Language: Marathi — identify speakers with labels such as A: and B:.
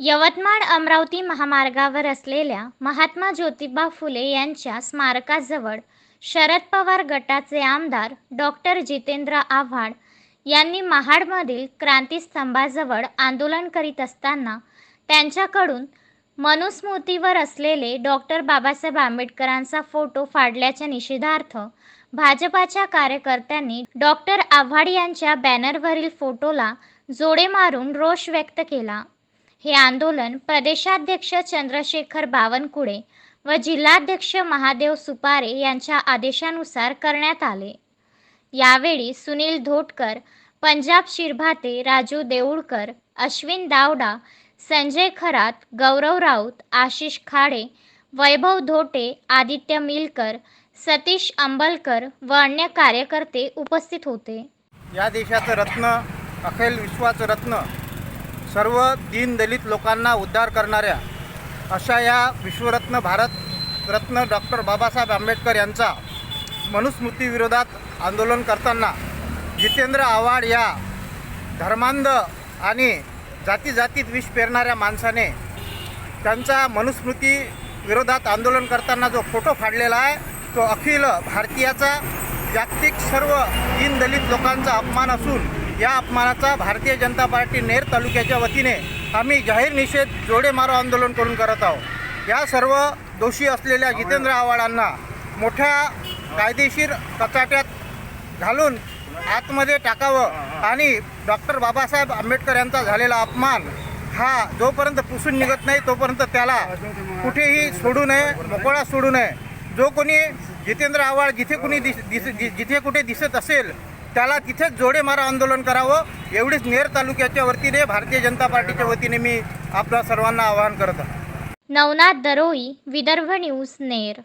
A: यवतमाळ अमरावती महामार्गावर असलेल्या महात्मा ज्योतिबा फुले यांच्या स्मारकाजवळ शरद पवार गटाचे आमदार डॉक्टर जितेंद्र आव्हाड यांनी महाडमधील क्रांतीस्तंभाजवळ आंदोलन करीत असताना त्यांच्याकडून मनुस्मृतीवर असलेले डॉक्टर बाबासाहेब आंबेडकरांचा फोटो फाडल्याच्या निषेधार्थ भाजपाच्या कार्यकर्त्यांनी डॉक्टर आव्हाड यांच्या बॅनरवरील फोटोला जोडे मारून रोष व्यक्त केला. हे आंदोलन प्रदेशाध्यक्ष चंद्रशेखर बावनकुळे व जिल्हाध्यक्ष महादेव सुपारे यांच्या आदेशानुसार करण्यात आले. यावेळी सुनील धोटकर पंजाब शिरभाते राजू देऊळकर अश्विन दावडा संजय खरात गौरव राऊत आशिष खाडे वैभव धोटे आदित्य मिलकर सतीश अंबलकर व अन्य कार्यकर्ते उपस्थित होते.
B: या देशाचं रत्न अखिल विश्वाचं रत्न सर्व दीनदलित लोकांना उद्धार करणाऱ्या अशा या विश्वरत्न भारत रत्न डॉक्टर बाबासाहेब आंबेडकर यांचा मनुस्मृतीविरोधात आंदोलन करताना जितेंद्र आव्हाड या धर्मांध आणि जाती जातीत विष पेरणाऱ्या माणसाने त्यांचा मनुस्मृती विरोधात आंदोलन करताना जो फोटो फाडलेला आहे तो अखिल भारतीयाचा जागतिक सर्व दीनदलित लोकांचा अपमान असून या अपमानाचा भारतीय जनता पार्टी नेर तालुक्याच्या वतीने आम्ही जाहीर निषेध जोडे मारो आंदोलन करून करत आहोत. या सर्व दोषी असलेल्या जितेंद्र आव्हाडांना मोठ्या कायदेशीर कचाट्यात घालून आतमध्ये टाकावं आणि डॉक्टर बाबासाहेब आंबेडकर यांचा झालेला अपमान हा जोपर्यंत पुसून निघत नाही तोपर्यंत त्याला कुठेही सोडू नये मोकळा सोडू नये. जो कोणी जितेंद्र आव्हाड जिथे कुणी दिस दिस जि- जिथे कुठे दिसत असेल त्याला तिथेच जोडे मारा आंदोलन करावं एवढीच नेर तालुक्याच्या वतीने भारतीय जनता पार्टीच्या वतीने मी आपल्या सर्वांना आवाहन करत आहे.
A: नवनाथ दरोई विदर्भ न्यूज नेर.